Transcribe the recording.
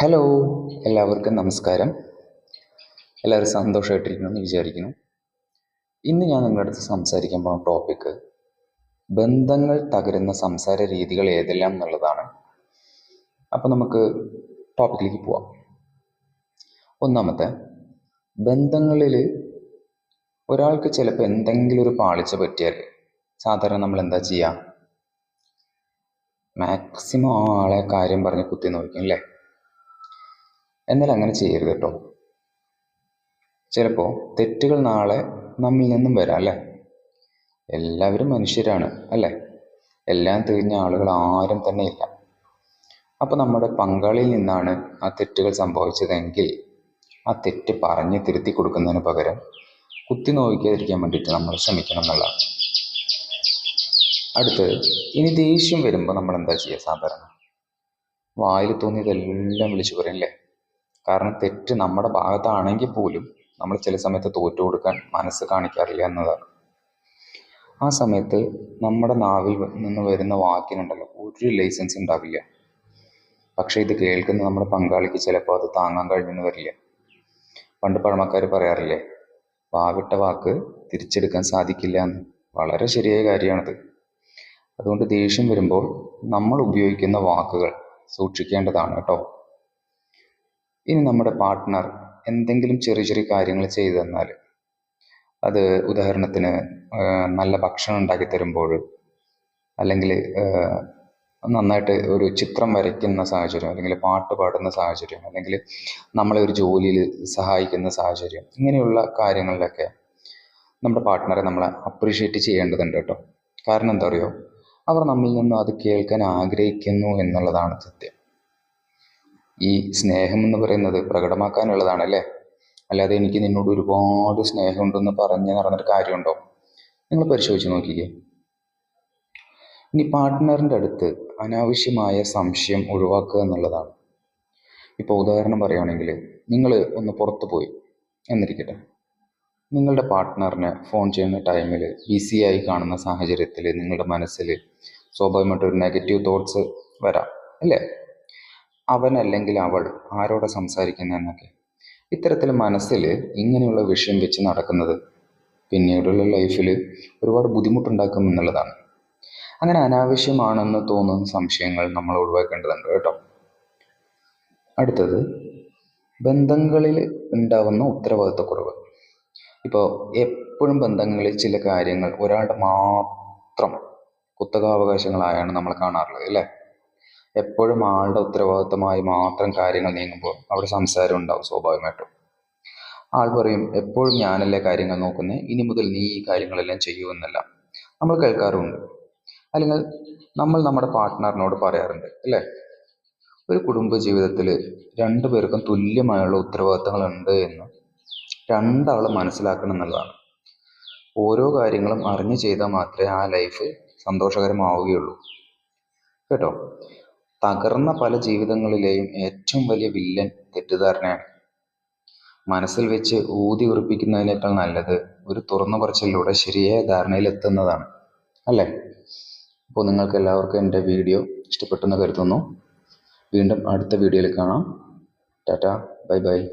Hello എല്ലാവർക്കും നമസ്കാരം. എല്ലാവരും സന്തോഷമായിട്ടിരിക്കണമെന്ന് വിചാരിക്കുന്നു. ഇന്ന് ഞാൻ നിങ്ങളുടെ അടുത്ത് സംസാരിക്കാൻ പോകുന്ന ടോപ്പിക്ക് ബന്ധങ്ങൾ തകരുന്ന സംസാര രീതികൾ ഏതെല്ലാം എന്നുള്ളതാണ്. അപ്പോൾ നമുക്ക് ടോപ്പിക്കിലേക്ക് പോവാം. ഒന്നാമത്തെ ബന്ധങ്ങളിൽ ഒരാൾക്ക് ചിലപ്പോൾ എന്തെങ്കിലും ഒരു പാളിച്ച പറ്റിയാൽ സാധാരണ നമ്മൾ എന്താ ചെയ്യുക മാക്സിമം ആളെ കാര്യം പറഞ്ഞ് കുത്തി നോക്കും അല്ലേ? എന്നാൽ അങ്ങനെ ചെയ്യരുത് കേട്ടോ. ചിലപ്പോൾ തെറ്റുകൾ നാളെ നമ്മിൽ നിന്നും വരാം അല്ലേ? എല്ലാവരും മനുഷ്യരാണ് അല്ലേ? എല്ലാം തിരിഞ്ഞ ആളുകൾ ആരും തന്നെ ഇല്ല. അപ്പോൾ നമ്മുടെ പങ്കാളിയിൽ നിന്നാണ് ആ തെറ്റുകൾ സംഭവിച്ചതെങ്കിൽ ആ തെറ്റ് പറഞ്ഞ് തിരുത്തി കൊടുക്കുന്നതിന് പകരം കുത്തി നോവിക്കാതിരിക്കാൻ വേണ്ടിയിട്ട് നമ്മൾ ശ്രമിക്കണം എന്നുള്ളതാണ്. അടുത്ത് ഇനി ദേഷ്യം വരുമ്പോൾ നമ്മൾ എന്താ ചെയ്യുക സാധാരണ? വായിൽ തോന്നിയതെല്ലാം വിളിച്ചു പറയും അല്ലേ? കാരണം തെറ്റ് നമ്മുടെ ഭാഗത്താണെങ്കിൽ പോലും നമ്മൾ ചില സമയത്ത് തോറ്റു കൊടുക്കാൻ മനസ്സ് കാണിക്കാറില്ല എന്നതാണ്. ആ സമയത്ത് നമ്മുടെ നാവിൽ നിന്ന് വരുന്ന വാക്കിനുണ്ടല്ലോ ഒരു ലൈസൻസ് ഉണ്ടാവില്ല. പക്ഷേ ഇത് കേൾക്കുന്ന നമ്മുടെ പങ്കാളിക്ക് ചിലപ്പോൾ അത് താങ്ങാൻ കഴിഞ്ഞെന്ന് വരില്ല. പണ്ട് പഴമക്കാർ പറയാറില്ലേ വാവിട്ട വാക്ക് തിരിച്ചെടുക്കാൻ സാധിക്കില്ല എന്ന്. വളരെ ശരിയായ കാര്യമാണത്. അതുകൊണ്ട് ദേഷ്യം വരുമ്പോൾ നമ്മൾ ഉപയോഗിക്കുന്ന വാക്കുകൾ സൂക്ഷിക്കേണ്ടതാണ് കേട്ടോ. ഇനി നമ്മുടെ പാർട്ട്ണർ എന്തെങ്കിലും ചെറിയ ചെറിയ കാര്യങ്ങൾ ചെയ്തു തന്നാൽ അത് ഉദാഹരണത്തിന് നല്ല ഭക്ഷണം ഉണ്ടാക്കി തരുമ്പോൾ അല്ലെങ്കിൽ നന്നായിട്ട് ഒരു ചിത്രം വരയ്ക്കുന്ന സാഹചര്യം അല്ലെങ്കിൽ പാട്ട് പാടുന്ന സാഹചര്യം അല്ലെങ്കിൽ നമ്മളെ ഒരു ജോലിയിൽ സഹായിക്കുന്ന സാഹചര്യം ഇങ്ങനെയുള്ള കാര്യങ്ങളിലൊക്കെ നമ്മുടെ പാർട്ട്ണറെ നമ്മൾ അപ്രീഷിയേറ്റ് ചെയ്യേണ്ടതുണ്ട് കേട്ടോ. കാരണം എന്താ പറയുക അവർ നമ്മിൽ നിന്ന് അത് കേൾക്കാൻ ആഗ്രഹിക്കുന്നു എന്നുള്ളതാണ് സത്യം. ഈ സ്നേഹം എന്ന് പറയുന്നത് പ്രകടമാക്കാനുള്ളതാണ് അല്ലേ അല്ലാതെ എനിക്ക് നിന്നോട് ഒരുപാട് സ്നേഹമുണ്ടെന്ന് പറഞ്ഞ് നടന്നിട്ട് കാര്യമുണ്ടോ? നിങ്ങൾ പരിശോധിച്ച് നോക്കിക്കേ. ഇനി പാർട്ട്ണറിന്റെ അടുത്ത് അനാവശ്യമായ സംശയം ഒഴിവാക്കുക എന്നുള്ളതാണ്. ഇപ്പോൾ ഉദാഹരണം പറയുകയാണെങ്കിൽ നിങ്ങൾ ഒന്ന് പുറത്ത് പോയി. എന്നിരിക്കട്ടെ. നിങ്ങളുടെ പാർട്ട്ണറിനെ ഫോൺ ചെയ്യുന്ന ടൈമിൽ ബിസി ആയി കാണുന്ന സാഹചര്യത്തിൽ നിങ്ങളുടെ മനസ്സിൽ സ്വാഭാവികമായിട്ട് ഒരു നെഗറ്റീവ് തോട്ട്സ് വരാം. അല്ലേ? അവൻ അല്ലെങ്കിൽ അവൾ ആരോടെ സംസാരിക്കുന്നതെന്നൊക്കെ ഇത്തരത്തിൽ മനസ്സിൽ ഇങ്ങനെയുള്ള വിഷയം വെച്ച് നടക്കുന്നത് പിന്നീടുള്ള ലൈഫിൽ ഒരുപാട് ബുദ്ധിമുട്ടുണ്ടാക്കും എന്നുള്ളതാണ്. അങ്ങനെ അനാവശ്യമാണെന്ന് തോന്നുന്ന സംശയങ്ങൾ നമ്മൾ ഒഴിവാക്കേണ്ടതുണ്ട് കേട്ടോ. അടുത്തത് ബന്ധങ്ങളിൽ ഉണ്ടാവുന്ന ഉത്തരവാദിത്തക്കുറവ്. ഇപ്പോൾ എപ്പോഴും ബന്ധങ്ങളിൽ ചില കാര്യങ്ങൾ ഒരാളുടെ മാത്രം കുത്തകാവകാശങ്ങളായാണ് നമ്മൾ കാണാറുള്ളത് അല്ലേ? എപ്പോഴും ആളുടെ ഉത്തരവാദിത്തമായി മാത്രം കാര്യങ്ങൾ നീങ്ങുമ്പോൾ അവിടെ സംസാരം ഉണ്ടാവും സ്വാഭാവികമായിട്ടും. ആൾ പറയും എപ്പോഴും ഞാനല്ലേ കാര്യങ്ങൾ നോക്കുന്നേ? ഇനി മുതൽ നീ ഈ കാര്യങ്ങളെല്ലാം ചെയ്യുമെന്നല്ല നമ്മൾ കേൾക്കാറുമുണ്ട് അല്ലെങ്കിൽ നമ്മൾ നമ്മുടെ പാർട്ട്ണറിനോട് പറയാറുണ്ട് അല്ലേ? ഒരു കുടുംബ ജീവിതത്തിൽ രണ്ടു പേർക്കും തുല്യമായുള്ള ഉത്തരവാദിത്തങ്ങളുണ്ട് എന്ന് രണ്ടാൾ മനസ്സിലാക്കണം എന്നുള്ളതാണ്. ഓരോ കാര്യങ്ങളും അറിഞ്ഞു ചെയ്താൽ മാത്രമേ ആ ലൈഫ് സന്തോഷകരമാവുകയുള്ളൂ. കേട്ടോ? തകർന്ന പല ജീവിതങ്ങളിലെയും ഏറ്റവും വലിയ വില്ലൻ തെറ്റിദ്ധാരണയാണ്. മനസ്സിൽ വെച്ച് ഊതി ഉറപ്പിക്കുന്നതിനേക്കാൾ നല്ലത് ഒരു തുറന്നു പറച്ചിലൂടെ ശരിയായ ധാരണയിലെത്തുന്നതാണ്. അല്ലേ? അപ്പോൾ നിങ്ങൾക്ക് എല്ലാവർക്കും എന്റെ വീഡിയോ ഇഷ്ടപ്പെട്ടെന്ന് കരുതുന്നു. വീണ്ടും അടുത്ത വീഡിയോയിൽ കാണാം. Tata bye bye.